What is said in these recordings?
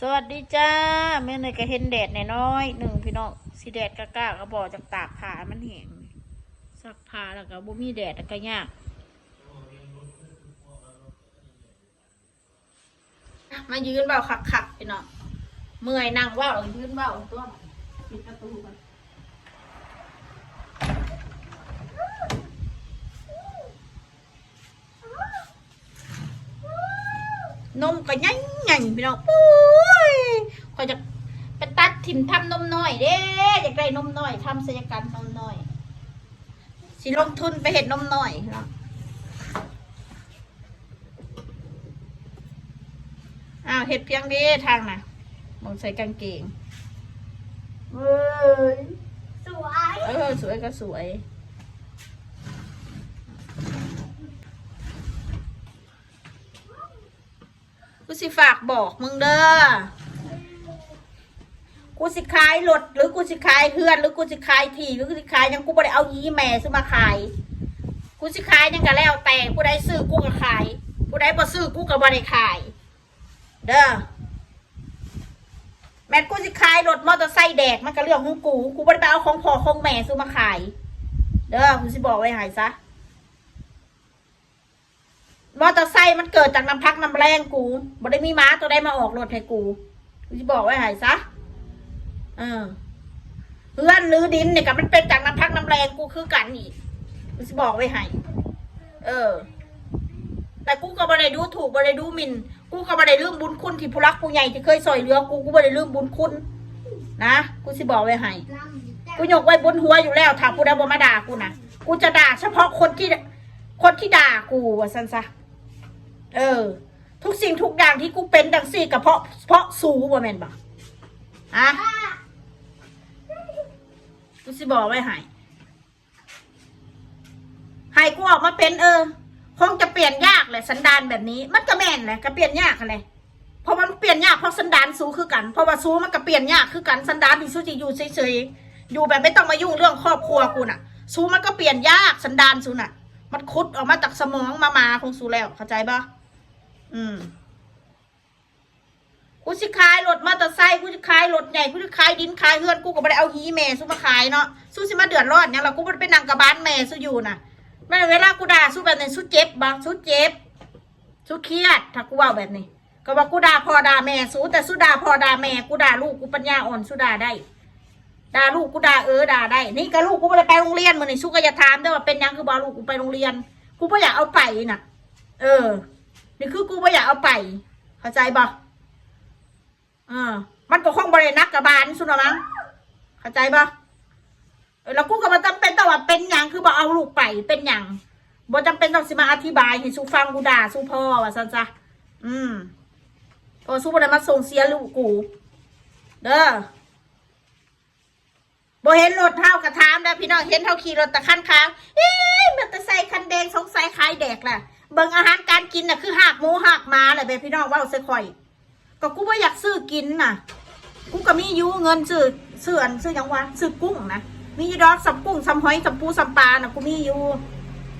สวัสดีจ้าแม่เนยก็เห็นแดดนน้อยหนึ่งพี่น้องสีแดดกะกะก็บอกจากตากผ้ามันแห้งซักผ้าแล้วก็บ่มีแดดแล้วก็ยากมายืนเบาขักๆพี่น้องเมื่อยนั่งเว่าเอยืนเบาตัวปิดประตูกัน นมก็ยังไงพี่น้องปุ้ยคอยจะไปตัดถิ่มทำนมน้อยเด้อยากได้นมน้อยทำศัลยกรรมนมน้อยสิลงทุนไปเห็ดนมน้อยเนาะอ้าวเห็ดเพียงเดีทางน่ะมองใส่กางเกงเว้ยสวย เออสวยก็สวย กูสิฝากบอกมึงเด้อ กูสิขายรถหรือกูสิขายเฮือนหรือกูสิขายที่หรือกูสิขายยังกูบ่ได้เอายีแม่ซื้อมาขาย กูสิขายยังก็แล้วแต่กูได้ซื้อกูก็ขาย กูได้บ่ซื้อกูก็บ่ได้ขาย เด้อแม่กูสิขายรถมอเตอร์ไซค์แดกมันก็เรื่องของกู กูบ่ได้ไปเอาของพ่อของแม่ซื้อมาขาย เด้อกูสิบอกไว้ให้ซะ มอเตอร์ไซค์มันเกิดจากน้ำพักน้ำแรงกูบ่ได้มีม้าตัวใดมาออกรถให้กูกูสิบอกไว้ให้ซะเออเพื่อนหรือดินเนี่ยกับมันเป็นจากน้ำพักน้ำแรงกูคือกันอีกกูสิบอกไว้ให้เออ แต่กูก็บ่ได้ดูถูกบ่ได้ดูหมิ่น กูก็บ่ได้ลืมบุญคุณที่ผู้รักผู้ใหญ่ที่เคยซอยเหลือกูกูบ่ได้ลืมบุญคุณ นะกูสิบอกไว้ให้กูยกไว้บนหัวอยู่แล้วถ้ากูได้บ่มาด่ากูนะกูจะด่าเฉพาะคนที่คนที่ด่ากูว่าซั่นซะ เออ ทุกสิ่งทุกอย่างที่กูเป็นดังสี่ก็เพราะเพราะสูบ่แม่นบ่ฮะกูสิบอกไว้ให้ให้กูออกมาเป็นเออ คงจะเปลี่ยนยากแหละสันดานแบบนี้ มันก็แม่นแหละก็เปลี่ยนยากกันเลยเพราะมันเปลี่ยนยากเพราะสันดานสูคือกัน เพราะว่าสูมันก็เปลี่ยนยากคือกันสันดานที่สูจะอยู่เฉยๆอยู่แบบไม่ต้องมายุ่งเรื่องครอบครัวกูน่ะ สูมันก็เปลี่ยนยากสันดานสูน่ะ มันคุดออกมาจากสมองมามาของสูแล้วเข้าใจปะ อืมกูสิขายรถมอเตอร์ไซค์กูสิขายรถใหญ่กูสิขายดินขายเฮือนกูก็ไม่ได้เอาหีแม่สู้มาขายเนาะสู้สิมาเดือดร้อนเนี่ยเรากูไม่ได้ไปนั่งกับบ้านแม่สู้อยู่น่ะแม่เวลากูด่าสู้แบบนี้สู้เจ็บบางสู้เจ็บสู้เครียด ถ้ากูว่าแบบนี้ก็ว่ากูด่าพ่อด่าแม่สู้แต่สู้ด่าพ่อด่าแม่กูด่าลูกกูปัญญาอ่อนสู้ด่าได้ด่าลูกกูด่าเออด่าได้ นี่ก็ลูกกูไม่ได้ไปโรงเรียนมึงนี่สู้ก็อย่าถามด้วยว่าเป็นยังคือบอกลูกกูไปโรงเรียน กูไม่อยากเอาไปน่ะ เออ นี่คือกูไม่อยากเอาไป เข้าใจบ่อ่ามันก็คงบริเนักกับบานสุดหรอมั้งเข้าใจปะเออแล้วกูก็มาจำเป็นต้องว่าเป็นอย่างคือบ่เอาลูกไปเป็นอย่างบ่จำเป็นต้องสิมาอธิบายให้สูฟังกูด่าสู้พ่อว่าซันซะอืมโอ้สู้บ่ได้มาส่งเสียลูกกู เด้อบ่เห็นรถเท่ากระทามแล้วพี่น้องเห็นเท่าขี่รถตะคันค้างเอ๊ะมันตะไซคันแดงสงสัยขายแดกแหละ เบิ่งอาหารการกินน่ะคือหักหมูหักหมาแหละเด้พี่น้องว่าใส่ข่อย ก็กูว่าอยากซื้อกินน่ะ กูก็มีอยู่เงินซื้อซื้ออันซื้อยังวะซื้อกุ้งนะมีดอกสับกุ้งสับหอยสับปูสับปลาน่ะกูมีอยู่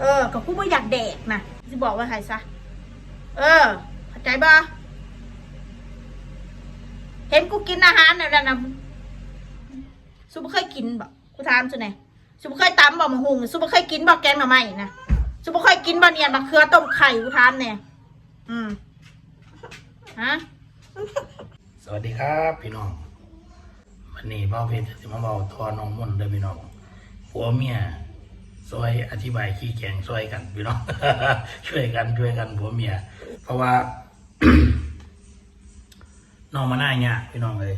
เออก็กูว่าอยากแดกน่ะจะบอกว่าใครซะเออเข้าใจบ่เห็นกูกินอาหารน่ะนะสุบเคยกินบ่กูถามสุไหนสุบเคยตำบ่มะฮุงสุบเคยกินบ่แกงหน่อไม้นะ สุบเคยกินบ่เนี่ยมะเขือต้มไข่กูถามเนี่ยอืมฮะสวัสดีครับ พี่น้องวันนี้เบ้าเพชรจะมาเบาทอน้องมุ่นเด้อพี่น้องผัวเมียซอยอธิบายขี้แกงซอยกันพี่น้องช่วยกันช่วยกันผัวเมีย เพราะว่าน้องมาหน้าเนี่ยากพี่น้องเลย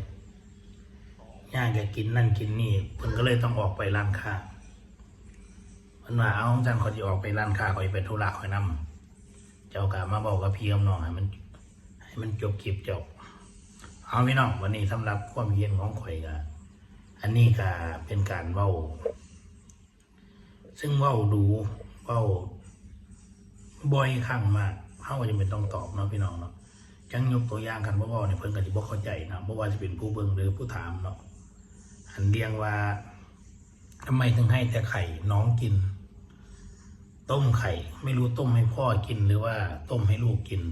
ย่ากกินนั่นกินนี่เพิ่นก็เลยต้องออกไปร้านค้า นว่าเอาจังเขาจะออกไปร้านค้าคอยไปธุระคอยนำเจ้ากะมาบอกกับพี่กับน้องให้มัน ให้มันจบคลิปจบเอาพี่น้องวันนี้สำหรับความเย็นของข่อยก็อันนี้ก็เป็นการเว้า ซึ่งเว้าดูเว้าบ่อยครั้งมากเขาก็จะเป็นต้องตอบเนาะพี่น้องเนาะจังยกตัวอย่างกันบ่เว้าเนี่ยเพิ่นก็สิบ่เข้าใจนะบ่ว่าจะเป็นผู้เบิ่งหรือผู้ถามเนาะอันเรียงว่าทำไมถึงให้แต่ไข่น้องกิน ต้มไข่ ไม่รู้ต้มให้พ่อกินหรือว่าต้มให้ลูกกิน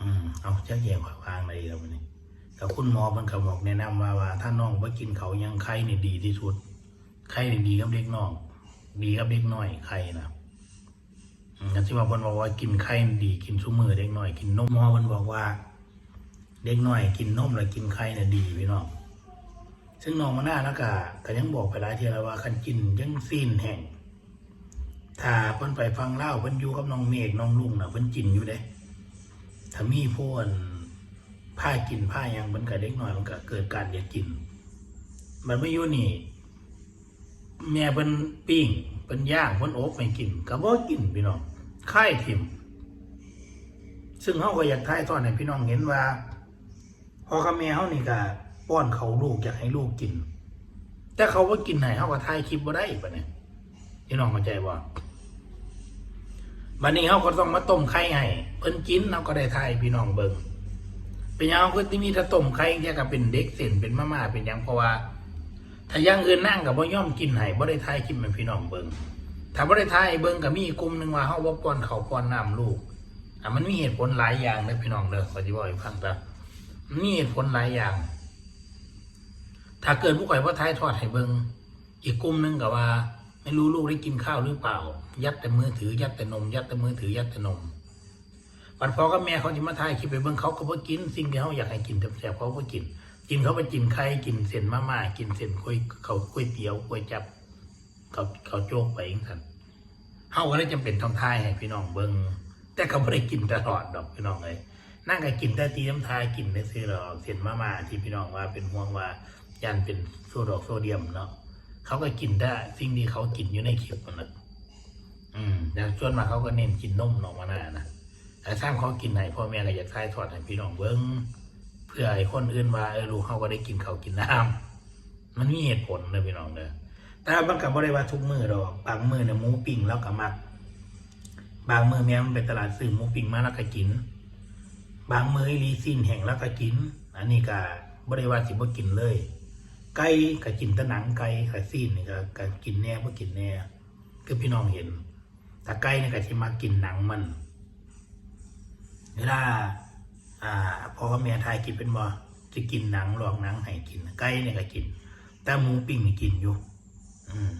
อืมเอาเจ้าแย่ขวางเลยแล้ววันนี้แต่คุณหมอมันก็บอกแนะนำว่าว่าถ้าน้องว่ากินเขายังไข่นี่ดีที่สุดไข่นี่ดีกับเด็กน้องดีกับเด็กน้อยไข่นะอืมก็ที่ว่าเพิ่นบอกว่ากินไข่ดีกินซุมือเด็กน้อยกินนมหมอเพิ่นบอกว่า เด็กน้อยกินนมแล้วกินไข่น่ะดีพี่น้องซึ่งน้องมาหน้าแล้วก็ก็ยังบอกไปหลายเทีแล้วว่าคันกินยังซีนแห้ง ถ้าเพิ่นไปฟังเล่าเพิ่นอยู่กับน้องเมฆน้องลุงน่ะเพิ่นกินอยู่เด้ถ้ามีพวกผ้ากินผ้ายังมันก็เด็กน้อยมันก็เกิดการอยากกิน มันไม่อยู่นี่แม่เป็นปิ้งเป็นย่างเป็นอบไม่กินก็บ่กินพี่น้องค่ายทิมซึ่งเขาก็อยากถ่ายทอดให้พี่น้องเห็นว่าพ่อกับแม่เขานี่ก็ป้อนเขาลูกอยากให้ลูกกิน แต่เขาว่ากินไหนเขาก็ถ่ายคลิปบ่ได้ปะเนี่ยพี่น้องเข้าใจบ่ บัดนี้เขาก็ต้องมาต้มไข่ให้เพิ่นกินเราก็ได้ทายพี่น้องเบิ่งเป็นยังคือที่มีถ้าต้มไข่แค่ก็เป็นเด็กเส้นเป็นมาม่าเป็นยังเพราะว่า ถ้าย่างอื่นนั่งกับบ่ย่อมกินให้บ่ได้ทายคลิปให้พี่น้องเบิ่งถ้าบ่ได้ทายเบิ่งก็มีอีกกลุ่มหนึ่งว่าเฮาบ่ป้อนเขาป้อนน้ำลูกอะมันมีเหตุผลหลายอย่างเด้อพี่น้องเด้อขอสิบอกให้ฟังแต่มันมีเหตุผลหลายอย่าง ถ้าเกิดผู้ข่อยว่าทายทอดให้เบิ่งอีกกลุ่มหนึ่งก็ว่า ไม่รู้ลูกได้กินข้าวหรือเปล่า ยัดแต่มือถือ ยัดแต่นม ยัดแต่มือถือ ยัดแต่นมวันพอกับแม่เขาจะมาถ่ายคลิปไปเบิ่งเขาก็บ่กิน สิ่งที่เขาอยากให้กินแซ่บๆเขาก็กิน กินเขาไปกินไข่กินเส้นมาม่ากินเส้นก๋วยเขาก๋วยเตี๋ยวก๋วยจับ เขาเขาโจกไปเองท่นเฮาก็เลยจำเป็นต้องถ่ายให้พี่น้องเบิ่งแต่เขาไม่ได้กินตลอดดอกพี่น้องเลยนั่งก็กินแต่ตีน้ำทายกินได้ซื้อหรอกเส้นมาม่าที่พี่น้องว่าเป็นห่วงว่ายันเป็นโซดอกโซเดียมเนาะ เขาก็กินได้สิ่งที่เขากินอยู่ในคลิปนั่นอืมแต่ส่วนมากเขาก็เน้นกินนมนองมานานะแต่ถ้าเขากินไหนพ่อแม่ก็อยากทายทอดให้พี่น้องเบิ้งเพื่อให้คนอื่นว่าเออลูกเขาก็ได้กินเขากินน้ำมันมีเหตุผลเลยพี่น้องเด้อแต่บางกับบริวาทุกมือดอกบางมือเนี่ยหมูปิ้งแล้วก็มัก บางมือแม่มันเป็นตลาดซื้อหมูปิ้งมาแล้วก็กิน บางมืออีหลีซินแห่งแล้วก็กิน อันนี้ก็บริวาสิบ่กินเลย ไก่ก็กินตะหนังไก่กับซีนนี่ก็ก็กินแน่บ่กินแน่คือพี่น้องเห็นแต่ไก่นี่ก็สิมากินหนังมันเวลาอ่าพอกับแม่ทายกินเป็นบ่จะกินหนังหลอกหนังให้กินไก่เนี่ยก็กิน แต่หมูปิ้งนี่กินอยู่ อืม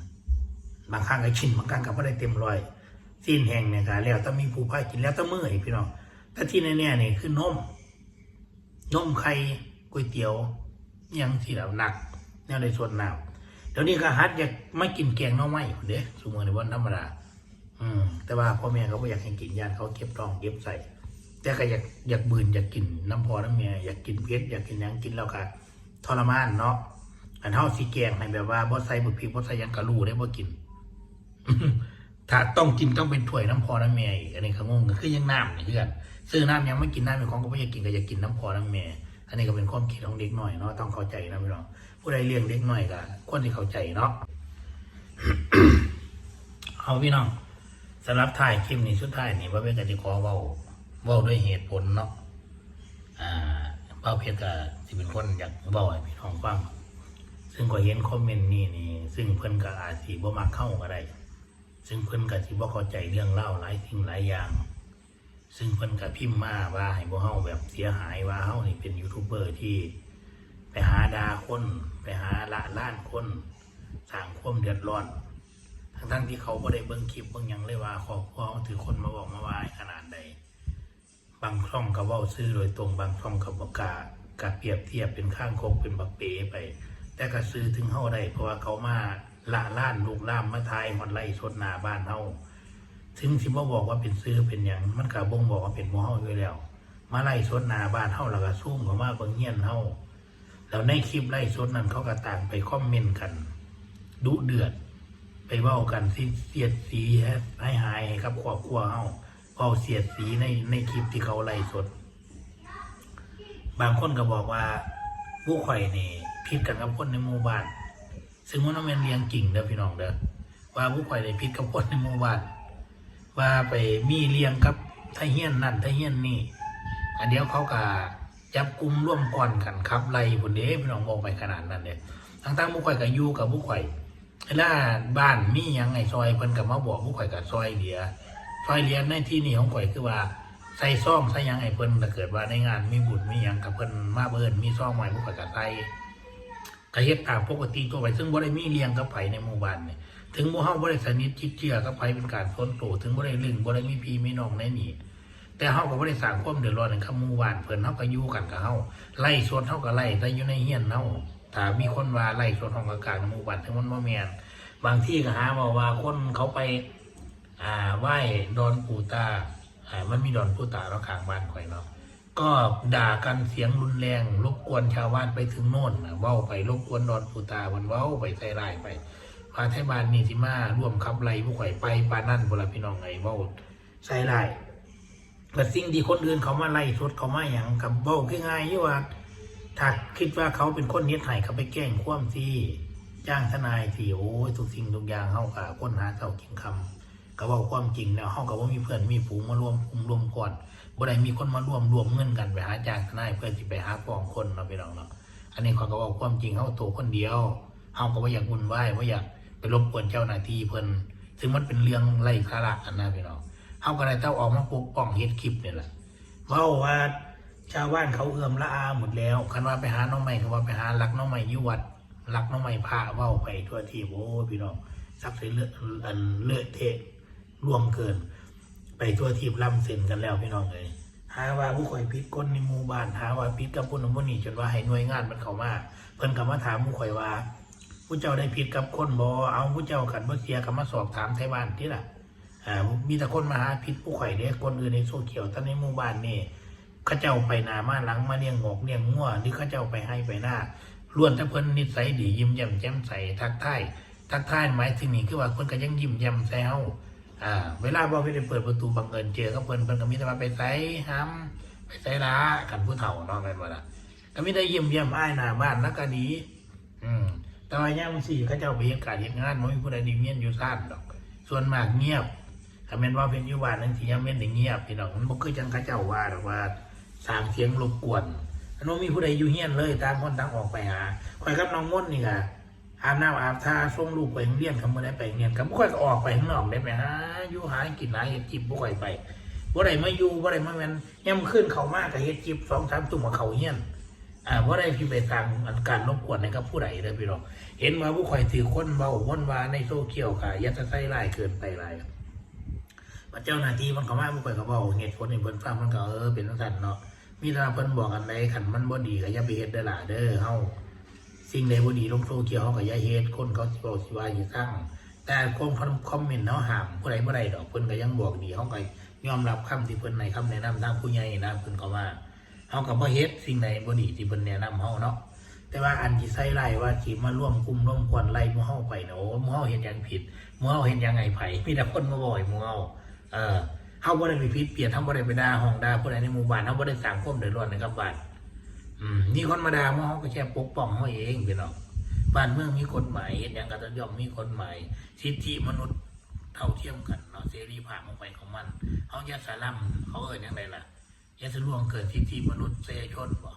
บางครั้งก็กินบางครั้งก็บ่ได้เต็มร้อยซีนแห้งเนี่ยก็แล้วแต่มีผู้พากินแล้วแต่มื้ออีกพี่น้องแต่ที่แน่ๆนี่คือนมนมไข่ก๋วยเตี๋ยวยังที่เราหนัก แนวในส่วนหน้ำเดี๋ยวนี้ก็ฮัดอยากไม่กินแกงน้อไม้เด้สมมติในวันธรรมดาอืม แต่ว่าพ่อแม่เขาไม่อยากให้กินยานเขาเก็บท้องเก็บใส่แต่ก็อยากอยากบืนอยากกินน้ำพอน้ำเมียอยากกินเพชรอยากกินยังกินแล้วก็ทรมานเนาะอันเท่าสีแกงให้แบบว่าบ่ใส่บุพริกบ่ใส่ยังกะรูได้บ่กินถ้าต้องกินต้องเป็นถ้วยน้ำพอน้ำเมียอีกอันนี้ก็งงคือยังน้ำนี่คือกันซื้อน้ำยังไม่กินน้ำเป็นของก็ไม่อยากกินก็อยากกินน้ำพอน้ำเมีย อันนี้ก็เป็นความคิดของเด็กหน่อยเนาะต้องเข้าใจนะพี่น้องผู้ใดเลี้ยงเด็กน้อยก็ควรที่เข้าใจเนาะเอาพี่น้องสำหรับถ่ายคลิปนี้สุดท้ายนี่ว่าเป็นกติขอเว้าเว้าด้วยเหตุผลเนาะอ่าเป้าเพชรก็สิเป็นคนอยากเว้าให้พี่น้องฟังซึ่งก็เห็นคอมเมนต์นี่นี่ซึ่งเพิ่อนก็อาจสิบ่มักเข้าก็ได้ ซึ่งเพิ่อนก็สิบ่เข้าใจเรื่องเล่าหลายสิ่งหลายอย่าง ซึ่งเพิ่นก็พิมพ์มาว่าให้พวกเฮาแบบเสียหายว่าเฮานี่เป็นยูทูบเบอร์ที่ไปหาดาคน ไปหาละล้านคนสร้างความเดือดร้อน ทั้งๆที่เขาบ่ได้เบิ่งคลิปเบิ่งยังเลยว่าครอบครัวถือคนมาบอกมาว่าขนาดใด บางช่องก็เว้าซื้อโดยตรงบางช่องก็บ่กล้ากะเปรียบเทียบเป็นข้างคกเป็นบักเป๋ไป แต่ก็ซื้อถึงเฮาได้เพราะว่าเขามาละล้านลูกล่ามมาทายฮอดไล่สดหน้าบ้านเฮา ถึงสิบ่บอกว่าเป็นซื้อเป็นหยังมันก็บ่งบอกว่าเป็นหมู่เฮาอยู่แล้ว มาไล่สดหนาบ้านเฮาแล้วก็ซุ่มเข้ามาเบิ่งเฮียนเฮาแล้วในคลิปไล่สดนั้นเขาก็ต่างไปคอมเมนต์กัน ดุเดือด ไปเว้ากันสิเสียดสีให้หายให้กับครอบครัวเฮาเว้าเสียดสีในในคลิปที่เขาไล่สด บางคนก็บอกว่าผู้ข่อยนี่ผิดกันกับคนในหมู่บ้าน ซึ่งมันเป็นเรียงจริงเด้อพี่น้องเด้อว่าผู้ข่อยได้ผิดกับคนในหมู่บ้าน ว่าไปมีเลี้ยงกับไทเฮียนนั่นไทเฮียนนี่ อันเดียวเขาก็จับกลุ่มร่วมก่อนกันครับไล่ผลเด้พี่น้องบอกไปขนาดนั้นเลยทั้งทั้งผู้ข่อยกับยูกับผู้ข่อยเวลาบ้านมียังไงซอยเพิ่นกับมาบอกผู้ข่อยกับซอยเหลียซอยเลียในที่นี่ของข่อยคือว่าใส่ซ่องใส่ยังให้เพิ่นถ้าเกิดว่าในงานมีบุญมียังกับเพิ่นมาเบิ่นมีซ่องใหม่พวกข่อยก็ใส่ก็เฮ็ดตามปกติตัวไปซึ่งบ่ได้มีเลี้ยงกับไผในหมู่บ้านเนี่ยถึงบ่เฮาบ่ได้สนิทชิดเชื่อกับไผเป็นการส่วนตัวถึงบ่ได้ลึงบ่ได้มีพี่มีน้องในนี่แต่เฮาก็บ่ได้สร้างความเดือดร้อนให้กับหมู่บ้านเพิ่นเฮาก็อยู่กันกับเฮาไล่สวนเฮาก็ไล่แต่อยู่ในเฮียนเฮาถ้ามีคนว่าไล่สวนห้องกลางๆในหมู่บ้านถึงมันบ่แม่นบางที่ก็หามาว่าคนเขาไปอ่าไหว้ดอนปูตาอ่ามันมีดอนปูตาเราข้างบ้านข่อยเนาะก็ด่ากันเสียงรุนแรงรบกวนชาวบ้านไปถึงโน่นเว้าไปรบกวนดอนปูตาวันเว้าไปใส่ร้ายไป พาไทยบ้านนี่สิมาร่วมขับไล่ผู้ข่อยไปปานั่นบุรพี่น้องไงเว้าใส่ร้ายแต่สิ่งที่คนอื่นเขามาไล่สดเขามาอย่างกับเว้าง่ายๆอยู่ว่าถ้าคิดว่าเขาเป็นคนเฮ็ดให้เขาไปแกล้งความที่จ้างทนายที่โอ้ยทุกสิ่งทุกอย่างเฮากับคนหาเจ้ากินคำก็เว้าความจริงแล้วเฮาก็บ่มีเพื่อนมีฝูงมาร่วมกลุ่มรวมก่อนบ่ได้มีคนมาร่วมรวมเงินกันไปหาจ้างทนายเพื่อสิไปหาฟ้องคนเนาะพี่น้องเนาะอันนี้เขาก็เว้าความจริงเฮาตัวคนเดียวเฮาก็บ่อยากวุ่นวายบ่อยาก ไปรบกวนเจ้าหน้าที่เพิ่นซึ่งมันเป็นเรื่องไร้สาระอันนะพี่น้องเฮาก็ได้เต้าออกมาปกป้องเฮ็ดคลิปนี่แหละเว้าะว่าชาวบ้านเขาเอื้อมละอาหมดแล้วคันว่าไปหาน้องใหม่ก็ว่าไปหาลักน้องใหม่อยู่วัดลักน้องใหม่พาเว้าไปทั่วที่โอ้พี่น้องสักสิเลอะอันเลือะเทะร่วมเกิน ไปทั่วทีบล่ำเซ็นกันแล้วพี่น้องเลยหาว่าผู้ข่อยพิษก้นในหมู่บ้านหาว่าพิษกับคนนู้นคนนี้จนว่าให้หน่วยงานมันเข้ามาเพิ่นก็มาถามผู้ข่อยว่า ผู้เจ้าได้ผิดกับคนบ่เอาผู้เจ้าขันบ่เสียก็มาสอบถามไทยบ้านที่ล่ะอ่ามีแต่คนมาหาผิดผู้ข่อยเด้คนอื่นในโซเชียลแต่ในหมู่บ้านนี่เขาเจ้าไปนามาหลังมาเลี้ยงงอกเลี้ยงงัวหรือเขาเจ้าไปให้ไปหน้าล้วนแต่เพิ่นนิสัยดียิ้มแย้มแจ่มใสทักทายทักทายหมายถึงนี่คือว่าเพิ่นก็ยังยิ้มแย้มใส่เฮาอ่า เวลาบ่ไปได้เปิดประตูบังเอิญเจอกับเพิ่นเพิ่นก็มีแต่ว่าไปไสห้ำไปไสลากันผู้เฒ่าเนาะแม่นบ่ล่ะก็มีแต่ยิ้มเยี่ยมอ้ายหน้าบ้านนักก็ดี อืม ต่ว่ายามสี่เขาเจ้าไปเฮ็ดการเฮ็ดงานบ่มีผู้ใดไดีเมียนอยู่ซ่านดอก ส่วนมากเงียบถ้าแม่นว่าเป็นยู่บ้านนั่นสิยังแม่นได้เงียบพี่น้องมันบ่คือจังเขาเจ้าว่าดอกว่าสร้างเสียงรบกวนอันบ่มีผู้ใดอยู่เฮียนเลยต่างคนต่างออกไปหาข่อยกับน้องม่นนี่ก็อาบน้ำอาบท่าส่งลูกไปโรงเรียนคำบ่ได้ไปเรียนก็บ่ค่อยก็ออกไปข้างนอกได้ไปหาอยู่หากินหาเฮ็ดจิบบ่ค่อยไปบ่ได้มาอยู่บ่ได้มาแม่นยามขึ้นเขามาก็เฮ็ดจิบ2-3ตุ่มกับเขาเฮียน อ่าว่าได้พี่ไปทางอันการรบกวนในกับผู้ใดเลยพี่น้องเห็นว่าผู้ข่อยถือคนเบาวนวาในโซเชียลค่ะยัดจะใส่ไล่เกินไปไล่พระเจ้าหน้าที่มันเขามาผู้ข่อยเขาเบาเหตุผลในเพิ่นฟังมันก็เออเป็นทั้งสันเนาะมีต่เพิ่นบอกกันใดขันมันบ่ดีก็อย่าไปเฮ็ดเด้ล่ะเด้อเฮาสิ่งใดบ่ดีลงโซเชียลเฮาก็อย่าเฮ็ดคนเขาสิบอกสิว่าอย่าสร้างแต่คนคอมเมนต์เนาะห้ามผู้ใดบ่ได้ดอกเพิ่นก็ยังบอกดีเฮาก็ยอมรับคำที่เพิ่นในคำแนะนำทางผู้ใหญ่นะเพิ่นก็ว่า เฮากับบ่เฮ็ดสิ่งใดบ่ดีที่เพิ่นแนะนำเฮาเนาะแต่ว่าอันที่ใส่ไล่ว่าสิมาร่วมกลุ่มร่วมกวนไล่หมู่เฮาไปเนาะโอ้หมู่เฮาเฮ็ดหยังผิดหมู่เฮาเฮ็ดหยังไงไผมีแต่คนมาบ่อยหมู่เฮาเออเฮาบ่ได้ไปผิดเปลี่ยนเฮาบ่ได้ไปด่าห้องด่าผู้ใดในหมู่บ้านเฮาบ่ได้สร้างความเดือดร้อนให้กับบ้านอืมมีคนมาด่าหมู่เฮาก็แค่ปกป้องเฮาเองพี่น้องบ้านเมืองมีกฎหมายเฮ็ดหยังก็ต้องย่อมมีกฎหมายสิทธิมนุษย์เท่าเทียมกันเนาะเสรีภาพของไปของมันเฮาอย่าสาลํเขาเอิ้นหยังไดล่ะ อยากจะล่วงเกินที่ที่มนุษยชนบ่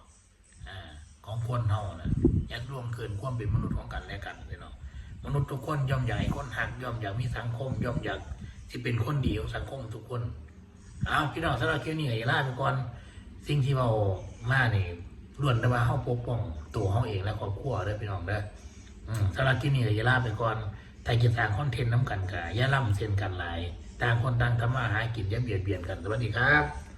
ของคนเฮานะอยากล่วงเกินความเป็นมนุษย์ของกันและกันเลยเนาะมนุษย์ทุกคนย่อมอยากให้คนหักย่อมอยากมีสังคม ย่อมอยากที่เป็นคนดีของสังคมทุกคนอ้าวพี่น้องสำหรับคลิปนี้อย่าลาไปก่อนสิ่งที่เรามาเนี่ล้วนแต่ว่าเฮาปกป้องตัวเฮาเองและครอบครัวเด้อพี่น้องเด้อืมสำหรับคลิปนี้อย่าลาไปก่อนถ้าจะสร้างคอนเทนต์น้ำกันกะอย่าล่ำเส้นกันหลายต่างคนต่างทำมาหากินอย่าเบียดเบียนกันสวัสดีครับ